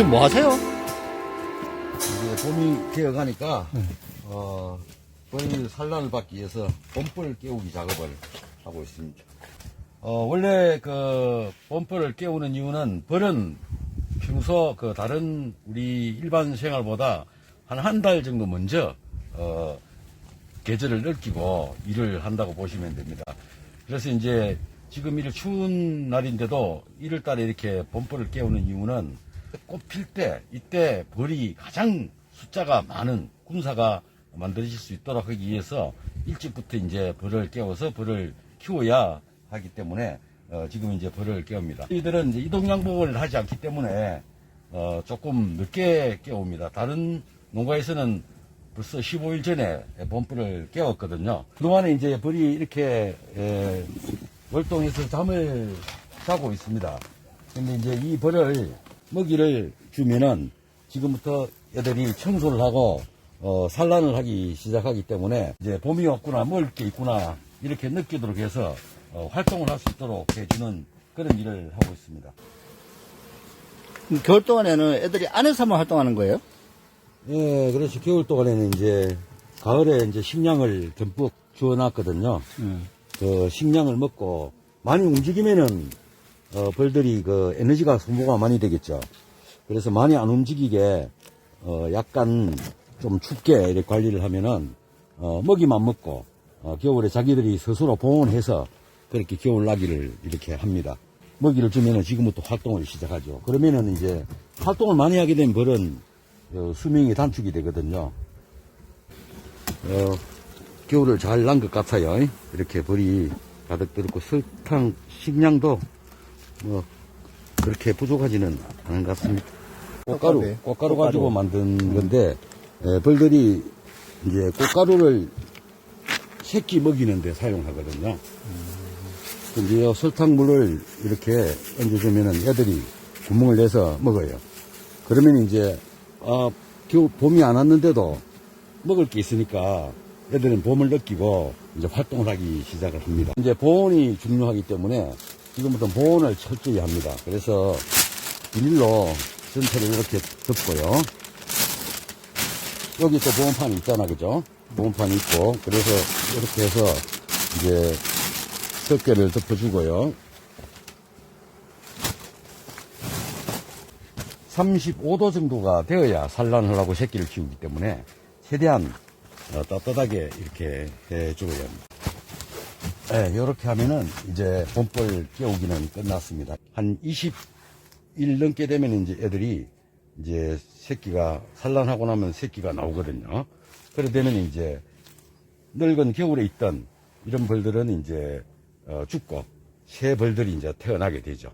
지금 뭐 하세요? 이제 봄이 되어가니까 어, 벌 산란을 받기 위해서 봄벌 깨우기 작업을 하고 있습니다. 어, 원래 그 봄벌을 깨우는 이유는 벌은 평소 그 다른 우리 일반 생활보다 한 한 달 정도 먼저 어, 계절을 느끼고 일을 한다고 보시면 됩니다. 그래서 이제 지금 이를 추운 날인데도 1월 달에 이렇게 봄벌을 깨우는 이유는 꽃필 때 이때 벌이 가장 숫자가 많은 군사가 만들어질 수 있도록 하기 위해서 일찍부터 이제 벌을 깨워서 벌을 키워야 하기 때문에 어, 지금 이제 벌을 깨웁니다. 이들은 이제 이동 양복을 하지 않기 때문에 어, 조금 늦게 깨웁니다. 다른 농가에서는 벌써 15일 전에 봄벌을 깨웠거든요. 그동안에 이제 벌이 이렇게 에, 월동해서 잠을 자고 있습니다. 근데 이제 이 벌을 먹이를 주면은 지금부터 애들이 청소를 하고 어, 산란을 하기 시작하기 때문에 이제 봄이 왔구나 먹을 게 있구나 이렇게 느끼도록 해서 어, 활동을 할 수 있도록 해주는 그런 일을 하고 있습니다. 겨울 동안에는 애들이 안에서만 활동하는 거예요? 예, 그래서 겨울 동안에는 이제 가을에 이제 식량을 듬뿍 주어놨거든요. 그 식량을 먹고 많이 움직이면은 어, 벌들이 그 에너지가 소모가 많이 되겠죠. 그래서 많이 안 움직이게 어, 약간 좀 춥게 이렇게 관리를 하면은 어, 먹이만 먹고 어, 겨울에 자기들이 스스로 봉헌해서 그렇게 겨울 나기를 이렇게 합니다. 먹이를 주면은 지금부터 활동을 시작하죠. 그러면은 이제 활동을 많이 하게 되면 벌은 어, 수명이 단축이 되거든요. 어, 겨울을 잘 난 것 같아요. 이렇게 벌이 가득 들었고 설탕 식량도 뭐 그렇게 부족하지는 않은 것 같습니다. 꽃가루, 꽃가루에? 꽃가루 꽃가루. 가지고 만든 건데 에, 벌들이 이제 꽃가루를 새끼 먹이는 데 사용하거든요. 근데 이 설탕물을 이렇게 얹어주면은 애들이 구멍을 내서 먹어요. 그러면 이제 아, 겨우 봄이 안 왔는데도 먹을 게 있으니까 애들은 봄을 느끼고 이제 활동을 하기 시작을 합니다. 이제 보온이 중요하기 때문에 지금부터 보온을 철저히 합니다. 그래서 비닐로 전체를 이렇게 덮고요. 여기 또 보온판이 있잖아, 그죠? 보온판이 있고, 그래서 이렇게 해서 이제 덮개를 덮어주고요. 35도 정도가 되어야 산란을 하고 새끼를 키우기 때문에 최대한 어, 따뜻하게 이렇게 해줘야 합니다. 네, 이렇게 하면은 이제 봄벌 깨우기는 끝났습니다. 한 20일 넘게 되면 이제 애들이 이제 새끼가 산란하고 나면 새끼가 나오거든요. 그래 되면 이제 늙은 겨울에 있던 이런 벌들은 이제 어, 죽고 새 벌들이 이제 태어나게 되죠.